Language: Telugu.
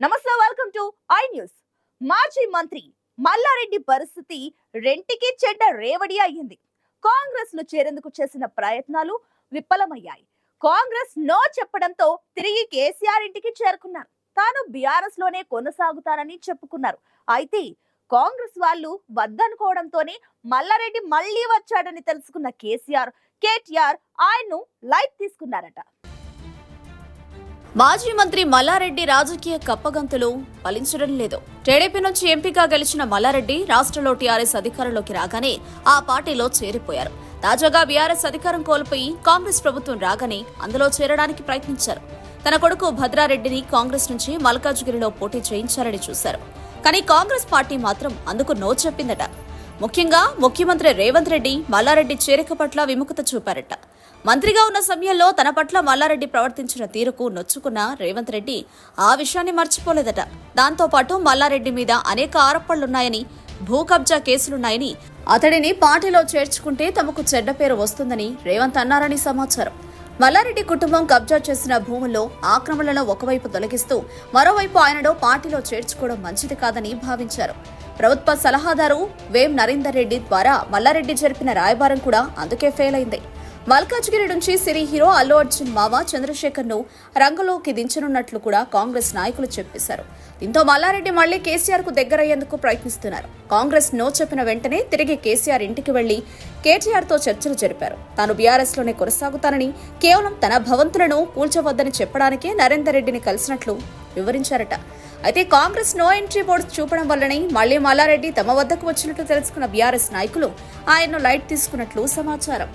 నమస్తే వెల్కమ్ టు ఐ న్యూస్ మాజీ మంత్రి మల్లారెడ్డి పరిస్థితి రెంటికి చెడ్డ రేవడి అయ్యింది. కాంగ్రెస్లో చేరేందుకు చేసిన ప్రయత్నాలు విఫలమయ్యాయి. కాంగ్రెస్ నో చెప్పడంతో తిరిగి కేసీఆర్ ఇంటికి చేరుకున్నారు. తాను బీఆర్ఎస్లోనే కొనసాగుతానని చెప్పుకున్నారు. అయితే కాంగ్రెస్ వాళ్ళు వద్దనుకోవడంతోనే మల్లారెడ్డి మళ్ళీ వచ్చాడని తెలుసుకున్న కేసీఆర్ కేటీఆర్ ఆయన్ను లైట్ తీసుకున్నారట. మాజీ మంత్రి మల్లారెడ్డి రాజకీయ కప్పగంతులు ఫలించడం లేదు. టీడీపీ నుంచి ఎంపీగా గెలిచిన మల్లారెడ్డి రాష్ట్రంలో టీఆర్ఎస్ అధికారంలోకి రాగానే ఆ పార్టీలో చేరిపోయారు. తాజాగా బీఆర్ఎస్ అధికారం కోల్పోయి కాంగ్రెస్ ప్రభుత్వం రాగానే అందులో చేరడానికి ప్రయత్నించారు. తన కొడుకు భద్రారెడ్డిని కాంగ్రెస్ నుంచి మల్కాజ్గిరిలో పోటీ చేయించారని చూశారు. కానీ కాంగ్రెస్ పార్టీ మాత్రం అందుకు నో చెప్పిందట. ముఖ్యంగా ముఖ్యమంత్రి రేవంత్ రెడ్డి మల్లారెడ్డి చేరిక పట్ల విముఖత చూపారట. మంత్రిగా ఉన్న సమయంలో తన పట్ల మల్లారెడ్డి ప్రవర్తించిన తీరుకు నొచ్చుకున్న రేవంత్ రెడ్డి ఆ విషయాన్ని మర్చిపోలేదట. దాంతో పాటు మల్లారెడ్డి మీద అనేక ఆరోపణలున్నాయని భూ కబ్జా కేసులున్నాయని అతడిని పార్టీలో చేర్చుకుంటే తమకు చెడ్డ పేరు వస్తుందని రేవంత్ అన్నారని సమాచారం. మల్లారెడ్డి కుటుంబం కబ్జా చేసిన భూముల్లో ఆక్రమణలను ఒకవైపు తొలగిస్తూ మరోవైపు ఆయనను పార్టీలో చేర్చుకోవడం మంచిది కాదని భావించారు. ప్రభుత్వ సలహాదారు వేం నరేందర్ రెడ్డి ద్వారా మల్లారెడ్డి జరిపిన రాయబారం కూడా అందుకే ఫెయిల్ అయింది. మల్కాజ్గిరి నుంచి సిరి హీరో అల్లు అర్జున్ మావ చంద్రశేఖర్ను రంగంలోకి దించనున్నట్లు కూడా కాంగ్రెస్ నాయకులు చెప్పేశారు. దీంతో మల్లారెడ్డి మళ్ళీ కేసీఆర్కు దగ్గరయ్యేందుకు ప్రయత్నిస్తున్నారు. కాంగ్రెస్ నో చెప్పిన వెంటనే తిరిగి కేసీఆర్ ఇంటికి వెళ్ళి కేటీఆర్తో చర్చలు జరిపారు. తాను బీఆర్ఎస్లోనే కొనసాగుతానని కేవలం తన భవంతులను కూల్చవద్దని చెప్పడానికే నరేందర్ రెడ్డిని కలిసినట్లు వివరించారట. అయితే కాంగ్రెస్ నో ఎంట్రీ బోర్డు చూపడం వల్లనే మళ్ళీ మల్లారెడ్డి తమ వద్దకు వచ్చినట్లు తెలుసుకున్న బీఆర్ఎస్ నాయకులు ఆయన్ను లైట్ తీసుకున్నట్లు సమాచారం.